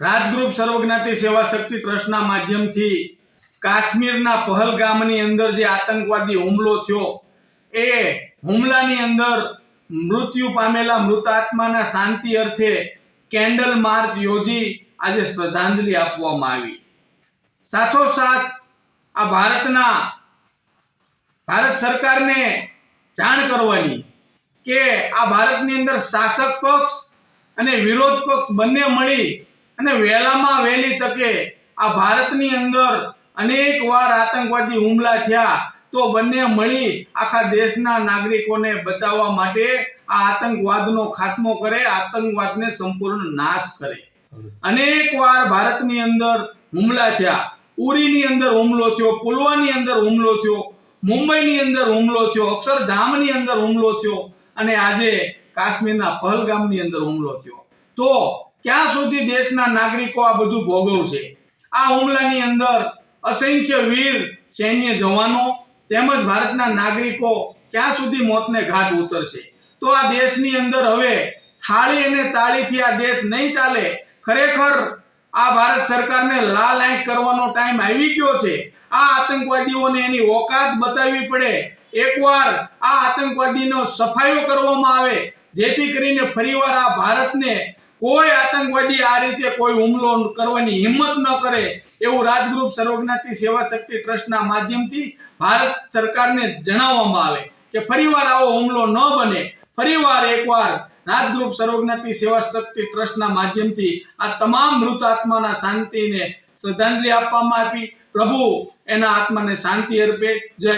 રાજગૃપ સર્વજ્ઞાતિ સેવા શક્તિ ટ્રસ્ટના માધ્યમથી કાશ્મીરના પહલગામની અંદર જે આતંકવાદી હુમલો થયો, એ હુમલાની અંદર મૃત્યુ પામેલા મૃતાત્માના શાંતિ અર્થે કેન્ડલ માર્ચ યોજી આજે શ્રદ્ધાંજલિ આપવામાં આવી. સાથોસાથ આ ભારતના, ભારત સરકારને જાણ કરવાની કે આ ભારતની અંદર શાસક પક્ષ અને વિરોધ પક્ષ બંને મળી અને વહેલામાં વહેલી તકે આ ભારતની અંદર અનેક વાર આતંકવાદી હુમલા થયા, તો બંને મળી આખા દેશના નાગરિકોને બચાવવા માટે આ આતંકવાદનો ખાત્મો કરે, આતંકવાદને સંપૂર્ણ નાશ કરે. અનેક વાર ભારતની અંદર હુમલા થયા. ઉરીની અંદર હુમલો થયો, પુલવાની અંદર હુમલો થયો, મુંબઈની અંદર હુમલો થયો, અક્ષરધામની અંદર હુમલો થયો અને આજે કાશ્મીરના પહલગામની અંદર હુમલો થયો. તો ક્યાં સુધી દેશના નાગરિકો આ બધું ભોગવશે? આ હુમલાની અંદર અસંખ્ય વીર, સૈન્ય જવાનો તેમજ ભારતના નાગરિકો ક્યાં સુધી મોતને ઘાટ ઉતરશે? તો આ દેશની અંદર હવે થાળી અને તાળીથી આ દેશ નહીં ચાલે. ખરેખર આ ભારત સરકારને લાલ આંખ કરવાનો ટાઈમ આવી ગયો છે. આ આતંકવાદીઓને એની ઓકાત બતાવવી પડે. એકવાર આ આતંકવાદીનો સફાયો કરવામાં આવે, જેથી કરીને ફરીવાર આ ભારતને કોઈ આતંકવાદી આ રીતે કોઈ હુમલો કરવાની હિંમત ન કરે એવું રાજગ્રુપ સર્વજ્ઞાતિ સેવા શક્તિ ટ્રસ્ટના માધ્યમથી ભારત સરકારને જણાવવામાં આવે કે ફરીવાર આવો હુમલો ન બને. ફરીવાર એકવાર રાજગ્રુપ સર્વજ્ઞાતિ સેવા શક્તિ ટ્રસ્ટના માધ્યમથી આ તમામ મૃત આત્માના શાંતિને શ્રદ્ધાંજલિ આપવામાં આપી. પ્રભુ, એના આત્માને શાંતિ અર્પે. જય